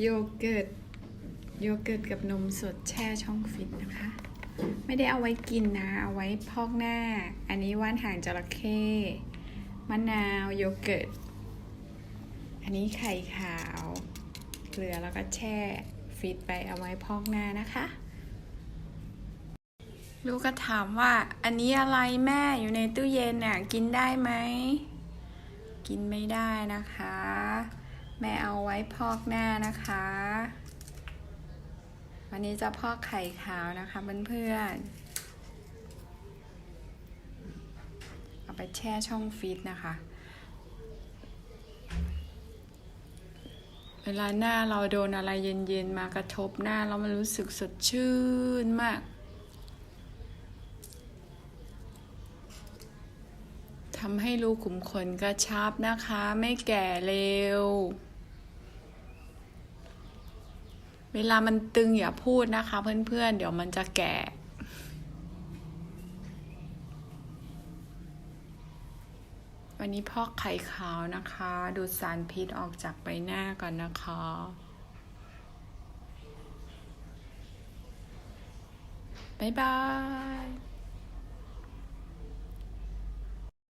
โยเกิร์ตโยเกิร์ตกับนมสดแช่ช่องฟิตนะคะ ไม่ได้เอาไว้กินนะ เอาไว้พอกหน้า อันนี้ว่านหางจระเข้มะนาวโยเกิร์ต อันนี้ไข่ขาว เกลือแล้วก็แช่ฟิตไปเอาไว้พอกหน้านะคะลูกก็ถามว่า อันนี้อะไรแม่อยู่ในตู้เย็นน่ะ กินได้ไหม กินไม่ได้นะคะ แม่เอาไว้พอกหน้านะคะ วันนี้จะพอกไข่ขาวนะคะเพื่อนๆ เอาไปแช่ช่องฟิตนะคะ เวลาหน้าเราโดนอะไรเย็นๆ มากระทบหน้าเรามันรู้สึกสดชื่นมากทำให้รูขุมขนกระชับนะคะ ไม่แก่เร็ว เวลามันตึงอย่าพูดนะคะ เพื่อนๆ เดี๋ยวมันจะแก่ วันนี้พอกไข่ขาวนะคะ ดูดสารพิษออกจากใบหน้าก่อนนะคะบ๊ายบาย